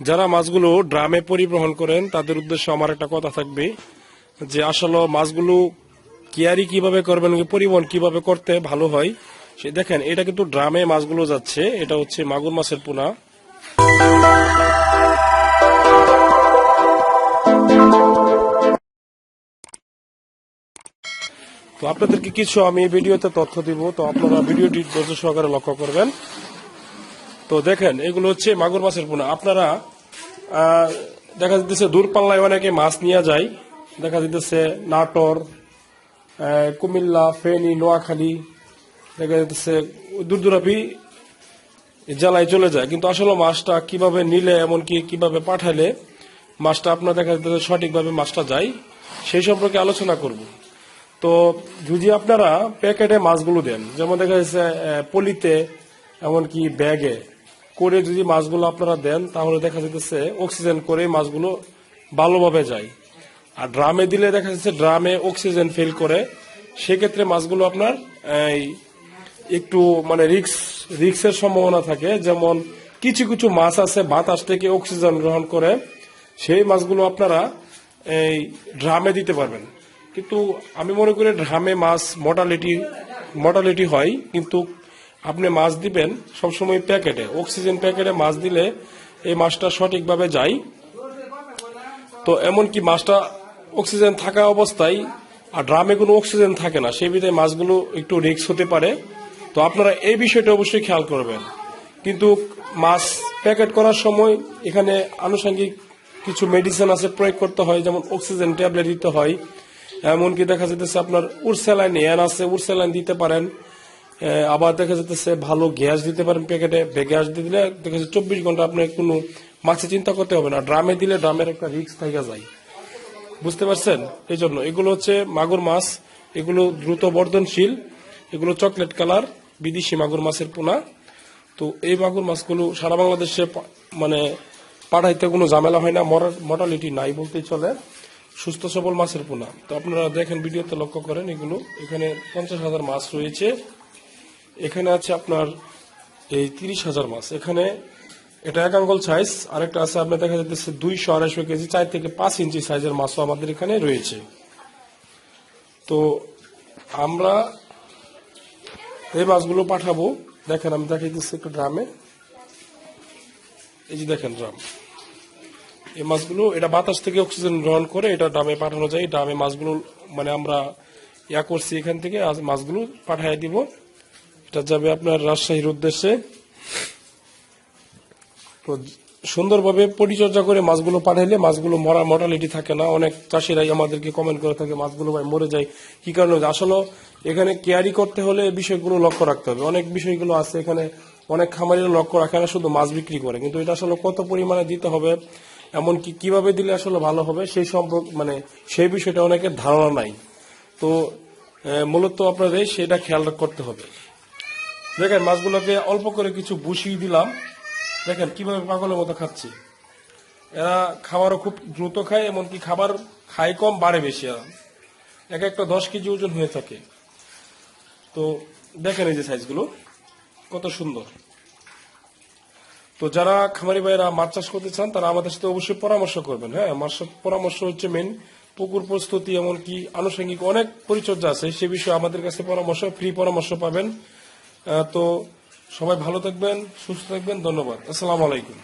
যারা মাছগুলো ড্রামে পরিবহন করেন, তাদের উদ্দেশ্যে আমার একটা কথা থাকবে যে, আসলে মাছগুলো কেয়ারি কীভাবে করবেন, পরিবহন কীভাবে করতে ভালো হয়, সে দেখেন, এটা কিন্তু ড্রামে মাছগুলো যাচ্ছে, এটা হচ্ছে মাগুর মাছের পোনা। তো আপনাদেরকে কিছু আমি ভিডিওতে তথ্য দিব, তো আপনারা ভিডিওটি সহকারে লক্ষ্য করবেন। তো দেখেন, এগুলো হচ্ছে মাগুর মাছের পোনা। আপনারা দেখা যাচ্ছে দূরপাল্লায় অনেকে মাছ নিয়ে যায়। দেখা যাচ্ছে নাটোর কুমিল্লা, ফেনী, নোয়াখালী, দেখা যাচ্ছে দূর দূরাপি জেলায় চলে যায়। কিন্তু আসলে মাছটা কীভাবে নিলে, এমনকি কীভাবে পাঠালে, মাছটা আপনার দেখা যাচ্ছে সঠিকভাবে মাছটা যায়, সেই সম্পর্কে আলোচনা করব। তো যদি আপনারা প্যাকেটে মাছগুলো দেন, যেমন দেখা যাচ্ছে পলিতে, এমনকি ব্যাগে করে যদি মাছগুলো আপনারা দেন, তাহলে দেখা যাচ্ছে অক্সিজেন করে মাছগুলো ভালোভাবে যায়। আর ড্রামে দিলে দেখা যাচ্ছে ড্রামে অক্সিজেন ফিল করে, সেক্ষেত্রে মাছগুলো আপনার একটু মানে রিক্স রিক্সের সম্ভাবনা থাকে। যেমন কিছু কিছু মাছ আছে, বাতাস থেকে অক্সিজেন গ্রহণ করে, সেই মাছগুলো আপনারা, এই, ড্রামে দিতে পারবেন। কিন্তু আমি মনে করি ড্রামে মাছ মর্টালিটি মর্টালিটি হয়, কিন্তু আপনি মাছ দিবেন, সবসময় প্যাকেটে, অক্সিজেন প্যাকেটে মাছ দিলে এই মাছটা সঠিকভাবে যায়। তো এমনকি মাছটা অক্সিজেন থাকা অবস্থায়, আর ড্রামে কোনো অক্সিজেন থাকে না, সেই বিধায় মাছগুলো একটু রিস্ক হতে পারে। তো আপনারা এই বিষয়টা অবশ্যই খেয়াল করবেন। কিন্তু মাছ প্যাকেট করার সময় এখানে আনুষঙ্গিক কিছু মেডিসিন আছে প্রয়োগ করতে হয়, যেমন অক্সিজেন ট্যাবলেট দিতে হয়। এমনকি দেখা যেতেছে আপনার উরস্যালাইন এন আছে উরস্যালাইন দিতে পারেন। আবার দেখা যেতেছে ভালো গ্যাস দিতে পারেন প্যাকেটে। গ্যাস দিয়ে দিলে দেখা যাচ্ছে চব্বিশ ঘণ্টা আপনার কোনো মাছে চিন্তা করতে হবে না। ড্রামে দিলে ড্রামের একটা রিস্ক থেকে যায়। বুঝতে পারছেন? এই জন্য এগুলো হচ্ছে মাগুর মাছ, এগুলো দ্রুত বর্ধনশীল, এগুলো চকলেট কালার, বিদেশি মাগুর মাছের পোনা। তো এই মাগুর মাছগুলো সারা বাংলাদেশে মানে পাঠাইতে কোনো ঝামেলা হয় না মর্টালিটি নাই বলতেই চলে। সুস্থ সবল মাছের পোনা। তো আপনারা দেখেন, ভিডিওতে লক্ষ্য করেন এগুলো। এখানে পঞ্চাশ হাজার মাছ রয়েছে। এখানে আছে আপনার এই তিরিশ হাজার মাছ। এখানে এটা এক আঙ্গুল সাইজ আরেকটা আছে আপনার দেখা যাচ্ছে দুইশো আড়াইশো কেজি, চার থেকে পাঁচ ইঞ্চি সাইজের মাছও আমাদের এখানে রয়েছে। তো আমরা এই মাছগুলো পাঠাবো। দেখেন, আমি দেখাই দিচ্ছি একটু ড্রামে। এই যে দেখেন ড্রাম। এই মাছগুলো, এটা বাতাস থেকে অক্সিজেন গ্রহণ করে এটা ড্রামে পাঠানো যায়। ড্রামে মাছগুলো মানে আমরা ইয়া করছি এখান থেকে মাছগুলো পাঠিয়ে দিব। এটা যাবে আপনার রাজশাহীর উদ্দেশ্যে। তো সুন্দরভাবে পরিচর্যা করে মাছগুলো পাঠাইলে মাছগুলো মরা মর্টালিটি থাকে না। অনেক চাষিরাই আমাদেরকে কমেন্ট করে থাকে, মাছগুলো ভাই মরে যায়। কি কারণে? আসলে এখানে কেয়ারি করতে হলে বিষয়গুলো লক্ষ্য রাখতে হবে। অনেক বিষয়গুলো আছে এখানে, অনেক খামারিরা লক্ষ্য রাখে না, শুধু মাছ বিক্রি করে। কিন্তু এটা আসলে কত পরিমাণে দিতে হবে, এমনকি কীভাবে দিলে আসলে ভালো হবে, সেই সম্পর্ক মানে সেই বিষয়টা অনেকের ধারণা নাই। তো মূলত আপনাদের সেটা খেয়াল করতে হবে। দেখেন, মাছগুলোকে অল্প করে কিছু বসিয়ে দিলাম। দেখেন, কীভাবে পাগলের মতো খাচ্ছে। এরা খাবারও খুব দ্রুত খায়, এমনকি খাবার খায় কম, বাড়ে বেশি এরা। এক একটা দশ কেজি ওজন হয়ে থাকে। তো দেখেন এই যে সাইজগুলো, কত সুন্দর। তো যারা খামারি ভাইয়েরা মাছ চাষ করতে চান, তারা আমাদের সাথে অবশ্যই পরামর্শ করবেন। হ্যাঁ আমার পরামর্শ হচ্ছে মেন পুকুর প্রস্তুতি, এমনকি আনুষঙ্গিক অনেক পরিচর্যা আছে, সে বিষয়ে আমাদের কাছে পরামর্শ ফ্রি পরামর্শ পাবেন। তো সবাই ভালো থাকবেন সুস্থ থাকবেন ধন্যবাদ। আসসালাম আলাইকুম।